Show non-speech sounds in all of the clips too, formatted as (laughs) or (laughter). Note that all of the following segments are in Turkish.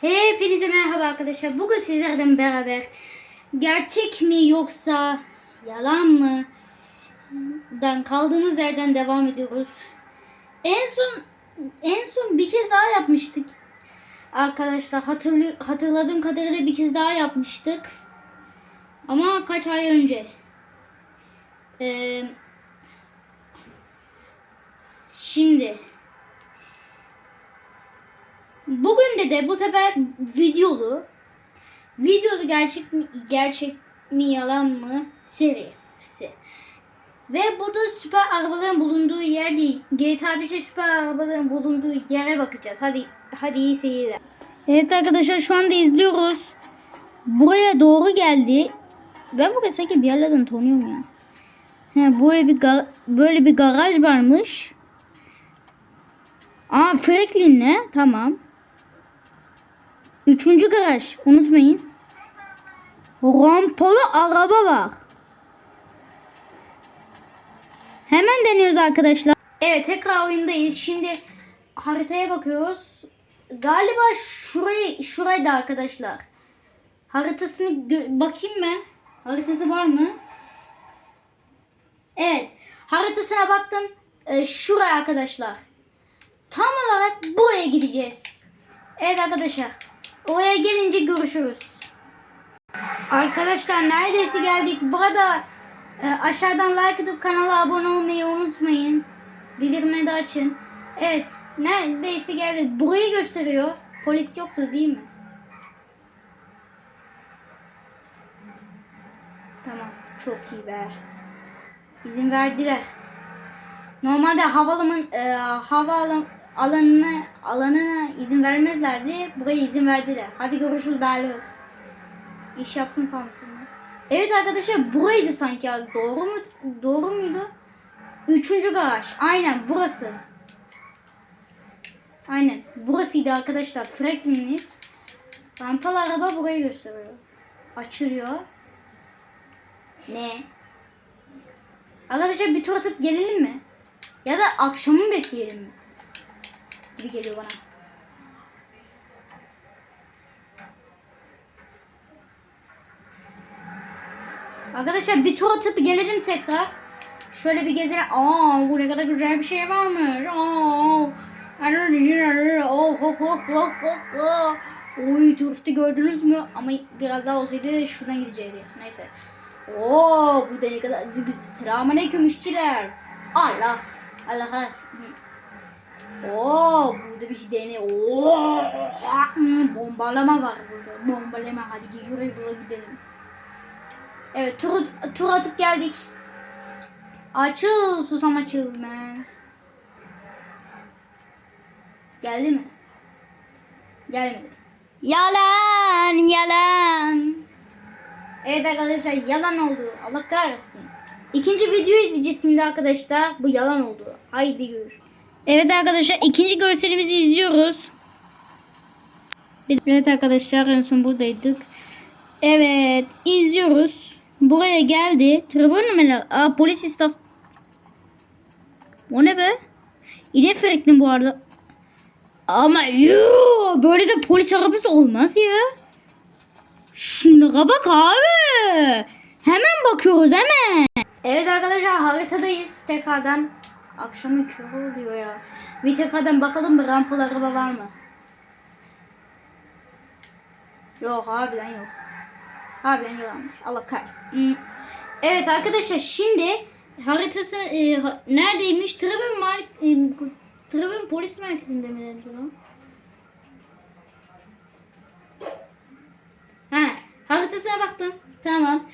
Hepinize merhaba arkadaşlar. Bugün sizlerden beraber gerçek mi yoksa yalan mı dan kaldığımız yerden devam ediyoruz. En son en son bir kez daha yapmıştık. Arkadaşlar hatırlı, hatırladığım kadarıyla bir kez daha yapmıştık. Ama kaç ay önce. Ee, şimdi Bugün de de bu sefer videolu videolu gerçek mi gerçek mi yalan mı serisi. Ve burada süper arabaların bulunduğu yer değil. GTA 5'te süper arabaların bulunduğu yere bakacağız. Hadi hadi iyi seyirler. Evet arkadaşlar şu anda izliyoruz. Buraya doğru geldi. Ben burayı sanki bir yerlerden tanıyorum ya. He, böyle bir böyle bir garaj varmış. Aa Franklin'le tamam. Üçüncü garaj. Unutmayın. Rampalı araba var. Hemen deniyoruz arkadaşlar. Evet tekrar oyundayız. Şimdi haritaya bakıyoruz. Galiba şurayı şuraydı arkadaşlar. Haritasını bakayım ben. Haritası var mı? Evet. Haritasına baktım. Ee, şuraya arkadaşlar. Tam olarak buraya gideceğiz. Evet arkadaşlar. Oraya gelince görüşürüz. Arkadaşlar neredeyse geldik. Burada e, aşağıdan like atıp kanala abone olmayı unutmayın. Bildirimleri de açın. Evet neredeyse geldik. Burayı gösteriyor. Polis yoktu değil mi? Tamam. Çok iyi be. İzin verdiler. Normalde havaliman e, havaalan alanına alanına izin vermezlerdi. Buraya izin verdiler. Hadi görüşürüz Berlin. İş yapsın sansınlar. Evet arkadaşlar buraydı sanki. Doğru mu? Doğru muydu? Üçüncü garaj. Aynen burası. Aynen. Burasıydı arkadaşlar. Franklin'iniz. Rampalı araba burayı gösteriyor. Açılıyor. Ne? Arkadaşlar bir tur atıp gelelim mi? Ya da akşamı mı bekleyelim mi? Gibi geliyor bana. Arkadaşlar bir tur atıp gelelim tekrar. Şöyle bir gezelim. Aa bu ne kadar güzel bir şey varmış. Aa. Oh, oh, oh, oh, oh, oh. Oy turifti gördünüz mü? Ama biraz daha olsaydı şuradan gidecektik. Neyse. Oo burada ne kadar güzel. Selamünaleyküm işçiler. Allah. Allah. Oo burada bir şey dene. Oo hmm, bombalama var burada. Bombalama hadi gel şuraya bula gidelim. Evet tur, tur atıp geldik. Açıl susam açıl man. Geldi mi? Gelmedi. Yalan yalan. Evet arkadaşlar yalan oldu. Allah kahretsin. İkinci video izleyeceğiz şimdi arkadaşlar. Bu yalan oldu. Haydi gör. Evet arkadaşlar ikinci görselimizi izliyoruz. Evet arkadaşlar en son buradaydık. Evet izliyoruz. Buraya geldi. Tribün numaralı. Aa polis istasyonu. O ne be? Yine Franklin bu arada. Ama yoo, böyle de polis arabası olmaz ya. Şuna bak abi. Hemen bakıyoruz hemen. Evet arkadaşlar haritadayız tekrardan. Akşam üçü oluyor ya. Bir tekrardan bakalım bir rampalı araba var mı? Yok harbiden yok. Harbiden yalanmış. Allah kahretsin. Hmm. Evet arkadaşlar şimdi haritası e, ha- neredeymiş? Tribün mar e, Tribün polis merkezinde mi dedi o? Ha, haritasına baktım. Tamam.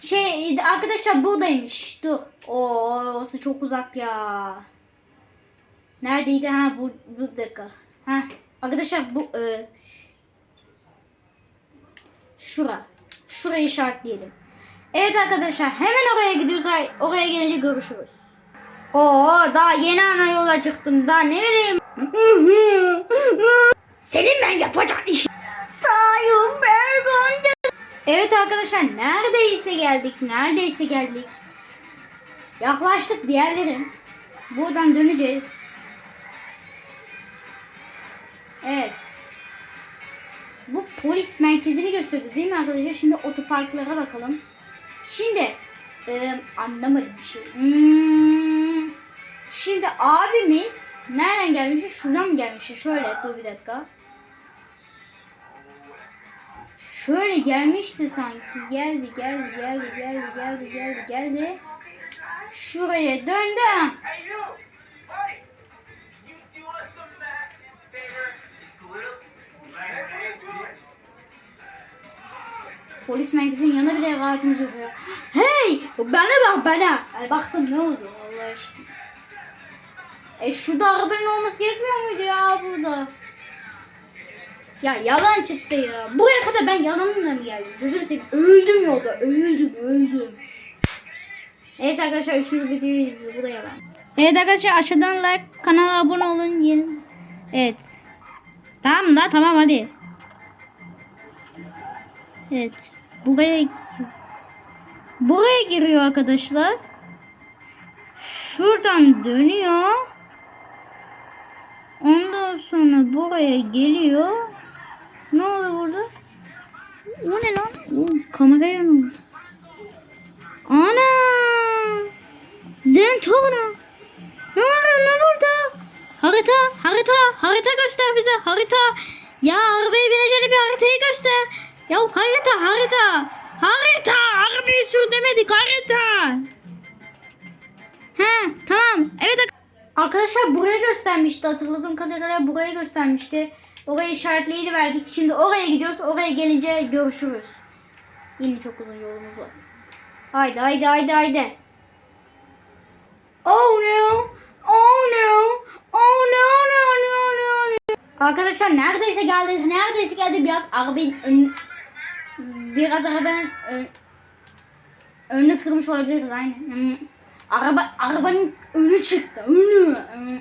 Şey arkadaşlar buradaymış. Dur. Oo, orası çok uzak ya. Neredeydi? Ha bu bu dakika. Ha arkadaşlar bu e, şura. Şurayı işaretleyelim. Evet arkadaşlar hemen oraya gidiyoruz. Oraya gelince görüşürüz. Oo daha yeni ana yola çıktım. Daha ne bileyim. (laughs) Senin ben yapacağın iş. Sayın Bergonca. Evet arkadaşlar neredeyse geldik. Neredeyse geldik. Yaklaştık diğerlerim. Buradan döneceğiz. Evet. polis merkezini gösterdi değil mi arkadaşlar? Şimdi otoparklara bakalım. Şimdi e, anlamadım bir şey. Hmm, şimdi abimiz nereden gelmiş? Şuradan mı gelmiş? Şöyle dur bir dakika. Şöyle gelmişti sanki. Geldi, geldi, geldi, geldi, geldi, geldi, geldi. Şuraya döndü. Hey you! Buddy! You do us a massive favor. Just a little. Everybody's good. Polis merkezinin yanına bile rahatımız yok ya. Hey! Bana bak bana. Yani baktım ne oldu Allah aşkına. E şurada arabanın olması gerekmiyor muydu ya burada? Ya yalan çıktı ya. Buraya kadar ben yalanımla mı geldim? Gözünü seveyim. Öldüm yolda. Öldüm öldüm. Evet arkadaşlar üçüncü videoyu izliyoruz. Bu da yalan. Evet arkadaşlar aşağıdan like kanala abone olun. Yiyin. Evet. Tamam da tamam hadi. Evet. Buraya buraya giriyor arkadaşlar. Şuradan dönüyor. Ondan sonra buraya geliyor. Ne oldu burada? O ne lan? Oğlum, kameraya ne oldu? Ana! Zentorno. Ne oluyor ne burada? Harita, harita, harita göster bize, harita. Ya arabaya bineceğini bir haritayı göster. Ya harita, harita. Harita, arabayı sür demedik, harita. He, tamam. Evet Arkadaşlar buraya göstermişti hatırladığım kadarıyla buraya göstermişti. Orayı işaretleyici verdik. Şimdi oraya gidiyoruz. Oraya gelince görüşürüz. Yine çok uzun yolumuz var. Haydi haydi haydi haydi. Oh no. Oh no. Oh no no no no. no. Arkadaşlar neredeyse geldik. Neredeyse geldik. Biraz arabanın ön... Biraz arabanın ön... önünü kırmış olabiliriz aynen. Hmm. Araba arabanın önü çıktı. Önü. Hmm.